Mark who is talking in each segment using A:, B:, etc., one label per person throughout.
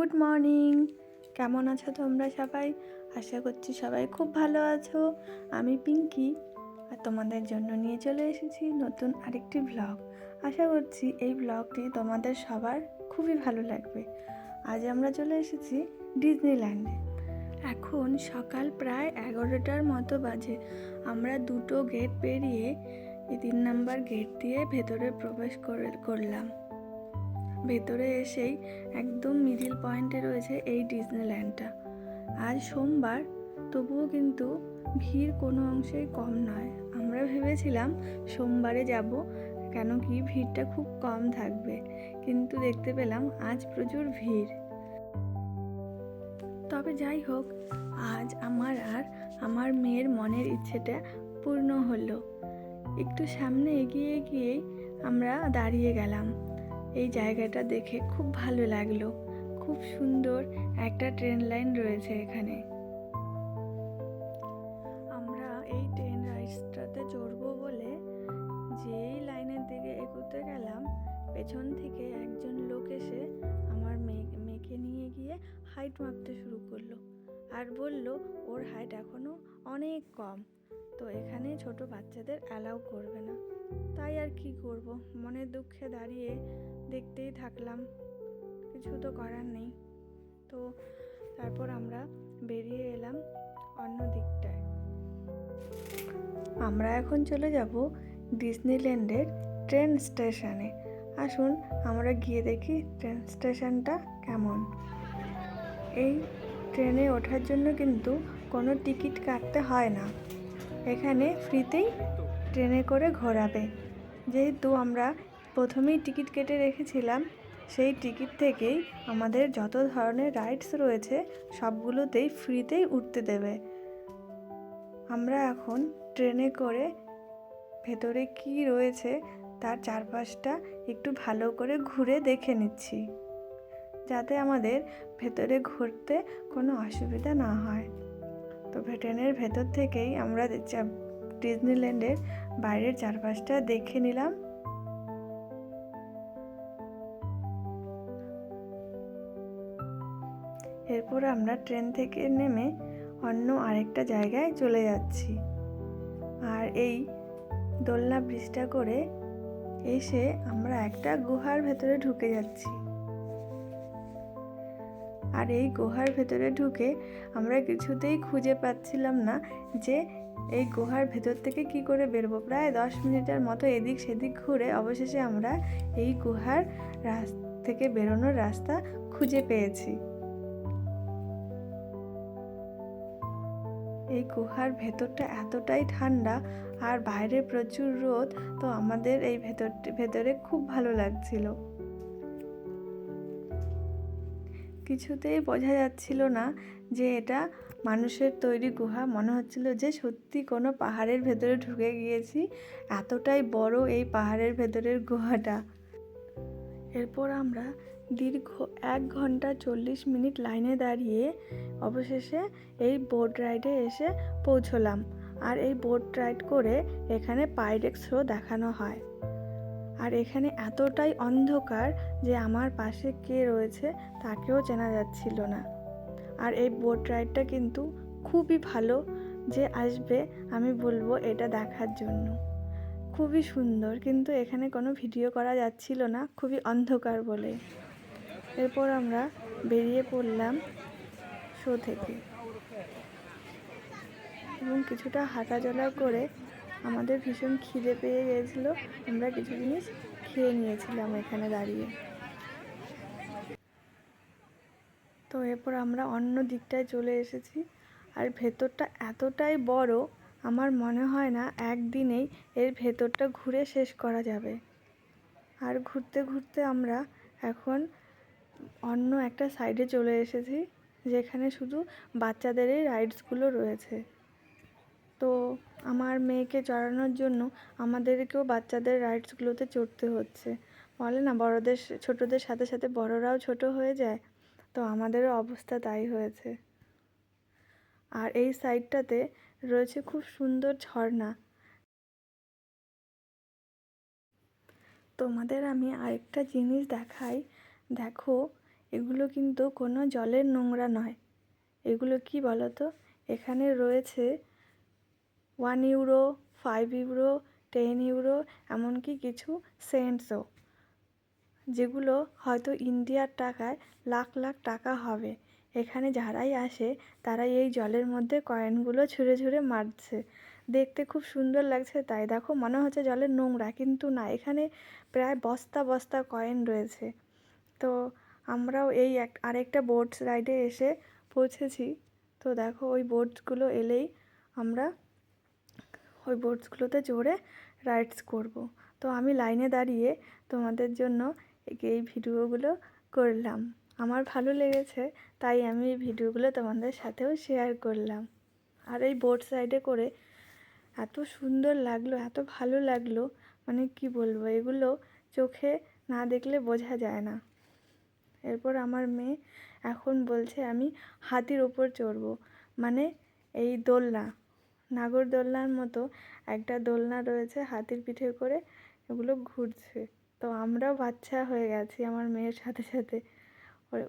A: Good morning. কেমন আছো তোমরা সবাই? আশা করছি সবাই খুব ভালো আছো। আমি পিঙ্কি আর তোমাদের জন্য নিয়ে চলে এসেছি নতুন আরেকটি ব্লগ আশা করছি এই ব্লগটি তোমাদের সবার খুবই ভালো লাগবে। আজ আমরা চলে এসেছি ডিজনিল্যান্ডে এখন সকাল প্রায় এগারোটার মতো বাজে। আমরা দুটো গেট পেরিয়ে এই তিন নাম্বার গেট দিয়ে ভেতরে প্রবেশ করে, করলাম। ভেতরে এসেই একদম মিডিল পয়েন্টে রয়েছে এই ডিজনিল্যান্ডটা। আজ সোমবার, তবুও কিন্তু ভিড় কোনো অংশেই কম নয়। আমরা ভেবেছিলাম সোমবারে যাব, কেন কি ভিড়টা খুব কম থাকবে, কিন্তু দেখতে পেলাম আজ প্রচুর ভিড়। তবে যাই হোক, আজ আমার আর আমার মেয়ের মনের ইচ্ছেটা পূর্ণ হলো। একটু সামনে এগিয়ে গিয়েই আমরা দাঁড়িয়ে গেলাম। এই জায়গাটা দেখে খুব ভালো লাগল। খুব সুন্দর একটা ট্রেন লাইন রয়েছে এখানে। আমরা এই ট্রেন রাইডসটাতে চড়বো বলে যেই লাইনের দিকে এগোতে গেলাম, পেছন থেকে একজন লোক এসে আমার মেয়ে মেয়েকে নিয়ে গিয়ে হাইট মাপতে শুরু করল আর বলল, ওর হাইট এখনও অনেক কম। তো এখানে ছোট বাচ্চাদের অ্যালাউ করবে না। তাই আর কি করব? মনের দুঃখে দাঁড়িয়ে দেখতেই থাকলাম। কিছু তো করার নেই। তো তারপর আমরা বেরিয়ে এলাম অন্য দিকটায়। আমরা এখন চলে যাব ডিজনিল্যান্ডের ট্রেন স্টেশনে। আসুন আমরা গিয়ে দেখি ট্রেন স্টেশনটা কেমন। এই ট্রেনে ওঠার জন্য কিন্তু কোনো টিকিট কাটতে হয় না। এখানে ফ্রিতেই ট্রেনে করে ঘোরাবে। যেহেতু আমরা প্রথমেই টিকিট কেটে রেখেছিলাম, সেই টিকিট থেকেই আমাদের যত ধরনের রাইডস রয়েছে, সবগুলোতেই ফ্রিতেই উঠতে দেবে। আমরা এখন ট্রেনে করে ভেতরে কি রয়েছে, তার চারপাশটা একটু ভালো করে ঘুরে দেখে নিচ্ছি, যাতে আমাদের ভেতরে ঘুরতে কোনো অসুবিধা না হয়। তো ট্রেনের ভেতর থেকেই আমরা ডিজনিল্যান্ডের বাইরের চারপাশটা দেখে নিলাম। এরপর আমরা ট্রেন থেকে নেমে অন্য আরেকটা জায়গায় চলে যাচ্ছি। আর এই দোলনা ব্রিজটা করে এসে আমরা একটা গুহার ভেতরে ঢুকে যাচ্ছি। আর এই গুহার ভেতরে ঢুকে আমরা কিছুতেই খুঁজে পাচ্ছিলাম না যে এই গুহার ভেতর থেকে কি করে বেরবো। প্রায় দশ মিনিটের মতো এদিক সেদিক ঘুরে অবশেষে আমরা এই গুহার রাস থেকে বেরোনোর রাস্তা খুঁজে পেয়েছি। এই গুহার ভেতরটা এতটাই ঠান্ডা আর বাইরে প্রচুর রোদ, তো আমাদের এই ভেতর ভেতরে খুব ভালো লাগছিল। কিছুতেই বোঝা যাচ্ছিল না যে এটা মানুষের তৈরি গুহা। মনে হচ্ছিল যে সত্যি কোনো পাহাড়ের ভেতরে ঢুকে গিয়েছি, এতটাই বড় এই পাহাড়ের ভেতরের গুহাটা। এরপর আমরা দীর্ঘ এক ঘণ্টা চল্লিশ মিনিট লাইনে দাঁড়িয়ে অবশেষে এই বোট রাইডে এসে পৌঁছলাম আর এই বোট রাইড করে এখানে পাইরেক্স শো দেখানো হয়। আর এখানে এতটাই অন্ধকার যে আমার পাশে কে রয়েছে তাকেও চেনা যাচ্ছিল না। আর এই বোট রাইডটা কিন্তু খুবই ভালো যে আসবে, আমি বলব এটা দেখার জন্য। খুবই সুন্দর, কিন্তু এখানে কোনো ভিডিও করা যাচ্ছিল না, খুবই অন্ধকার বলে। এরপর আমরা বেরিয়ে পড়লাম শো থেকে। এবং কিছুটা হাঁটা চলা করে আমাদের ভীষণ খিদে পেয়ে গিয়েছিল। আমরা কিছু জিনিস খেয়ে নিয়েছিলাম এখানে দাঁড়িয়ে। তো এরপর আমরা অন্য দিকটায় চলে এসেছি। আর ভেতরটা এতটাই বড়, আমার মনে হয় না একদিনেই এর ভেতরটা ঘুরে শেষ করা যাবে। আর ঘুরতে ঘুরতে আমরা এখন অন্য একটা সাইডে চলে এসেছি, যেখানে শুধু বাচ্চাদেরই রাইডসগুলো রয়েছে। তো আমার মেয়েকে চড়ানোর জন্য আমাদেরকেও বাচ্চাদের রাইডসগুলোতে চড়তে হচ্ছে। বলে না, বড়দের ছোটদের সাথে সাথে বড়রাও ছোট হয়ে যায়। তো আমাদেরও অবস্থা তাই হয়েছে। আর এই সাইডটাতে রয়েছে খুব সুন্দর ঝর্ণা। তোমাদের আমি আরেকটা জিনিস দেখাই। দেখো এগুলো কিন্তু কোনো জলের নোংরা নয়। এগুলো কি বলো তো এখানে রয়েছে one euro five euro ten euro এমনকি কিছু সেন্টসও যেগুলো হয়তো ইন্ডিয়ার টাকায় লাখ লাখ টাকা হবে। এখানে যারাই আসে, তারাই এই জলের মধ্যে কয়েনগুলো ছুঁড়ে ছুঁড়ে মারছে। দেখতে খুব সুন্দর লাগছে তাই, দেখো মনে হচ্ছে জলের নোংরা, কিন্তু না, এখানে প্রায় বস্তা বস্তা কয়েন রয়েছে। তো আমরাও এই এক, আরেকটা বোটস রাইডে এসে পৌঁছেছি। তো দেখো, ওই বোটসগুলো এলেই আমরা ওই বোটসগুলোতে চড়ে রাইডস করব। তো আমি লাইনে দাঁড়িয়ে তোমাদের জন্য এই ভিডিওগুলো করলাম। আমার ভালো লেগেছে, তাই আমি এই ভিডিওগুলো তোমাদের সাথেও শেয়ার করলাম। আর এই বোট সাইডে করে এত সুন্দর লাগল, এত ভালো লাগল মানে কি বলব, এগুলো চোখে না দেখলে বোঝা যায় না। এরপর আমার মেয়ে এখন বলছে, আমি হাতির ওপর চড়ব। মানে এই দোলনা নাগরদোলনার মতো একটা দোলনা রয়েছে হাতির পিঠে করে, এগুলো ঘুরছে। তো আমরাও বাচ্চা হয়ে গেছি আমার মেয়ের সাথে সাথে।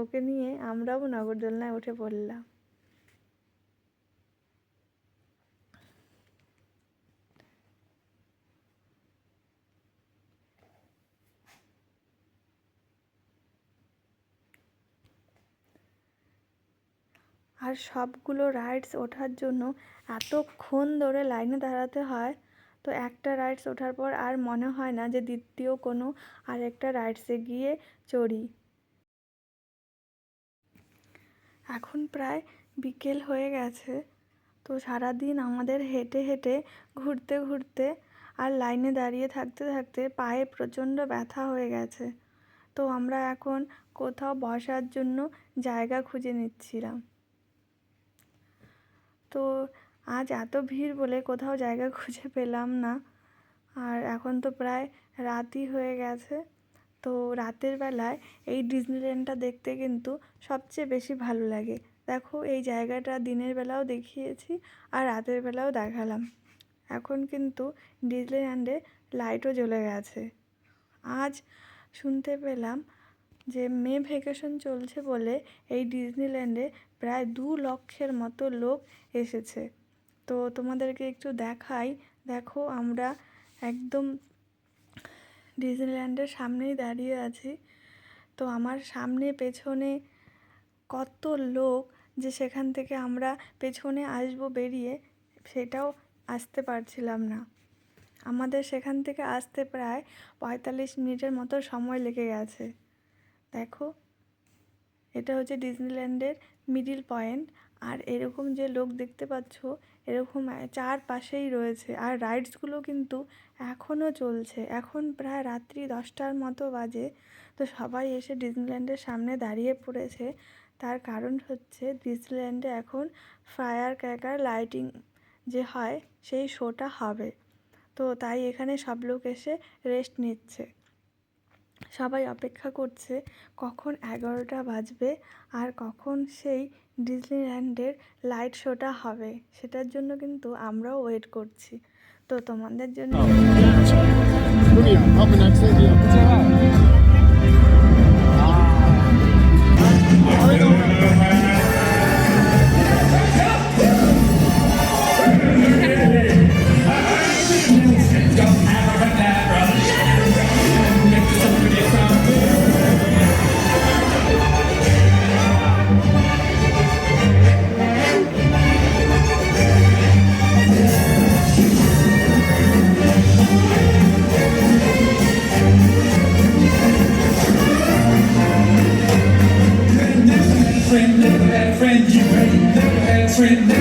A: ওকে নিয়ে আমরাও নাগরদোলনায় উঠে পড়লাম। আর সবগুলো রাইডস ওঠার জন্য এতক্ষণ ধরে লাইনে দাঁড়াতে হয়। তো একটা রাইডস ওঠার পর আর মনে হয় না যে দ্বিতীয় কোনো আরেকটা রাইডসে গিয়ে চড়ি। এখন প্রায় বিকেল হয়ে গেছে। তো সারাদিন আমাদের হেঁটে হেঁটে ঘুরতে ঘুরতে আর লাইনে দাঁড়িয়ে থাকতে থাকতে পায়ে প্রচণ্ড ব্যথা হয়ে গেছে। তো আমরা এখন কোথাও বসার জন্য জায়গা খুঁজে নিচ্ছিলাম। তো আজ এত ভিড় বলে কোথাও জায়গা খুঁজে পেলাম না। আর এখন তো প্রায় রাতই হয়ে গেছে। তো রাতের বেলায় এই ডিজনিল্যান্ডটা দেখতে কিন্তু সবচেয়ে বেশি ভালো লাগে। দেখো, এই জায়গাটা দিনের বেলাও দেখিয়েছি আর রাতের বেলাও দেখালাম। এখন কিন্তু ডিজনিল্যান্ডে লাইটও জ্বলে গেছে। আজ শুনতে পেলাম যে মে ভ্যাকেশন চলছে বলে এই ডিজনিল্যান্ডে প্রায় দু লক্ষের মতো লোক এসেছে। তো তোমাদেরকে একটু দেখাই। দেখো, আমরা একদম ডিজনিল্যান্ডের সামনেই দাঁড়িয়ে আছি। তো আমার সামনে পেছনে কত লোক যে সেখান থেকে আমরা পেছনে আসব বেরিয়ে, সেটাও আসতে পারছিলাম না। আমাদের সেখান থেকে আসতে প্রায় পঁয়তাল্লিশ মিনিটের মতো সময় লেগে গেছে। দেখো, এটা হচ্ছে ডিজনিল্যান্ডের মিডিল পয়েন্ট। আর এরকম যে লোক দেখতে পাচ্ছ, এরকম চারপাশেই রয়েছে। আর রাইডসগুলো কিন্তু এখনও চলছে। এখন প্রায় রাত্রি দশটার মতো বাজে। তো সবাই এসে ডিজনিল্যান্ডের সামনে দাঁড়িয়ে পড়েছে। তার কারণ হচ্ছে ডিজনিল্যান্ডে এখন ফায়ার ক্র্যাকার লাইটিং যে হয়, সেই শোটা হবে। তো তাই এখানে সব লোক এসে রেস্ট নিচ্ছে। সবাই অপেক্ষা করছে কখন এগারোটা বাজবে আর কখন সেই ডিজনিল্যান্ডের লাইট শোটা হবে। সেটার জন্য কিন্তু আমরাও ওয়েট করছি। তো তোমাদের জন্য
B: street.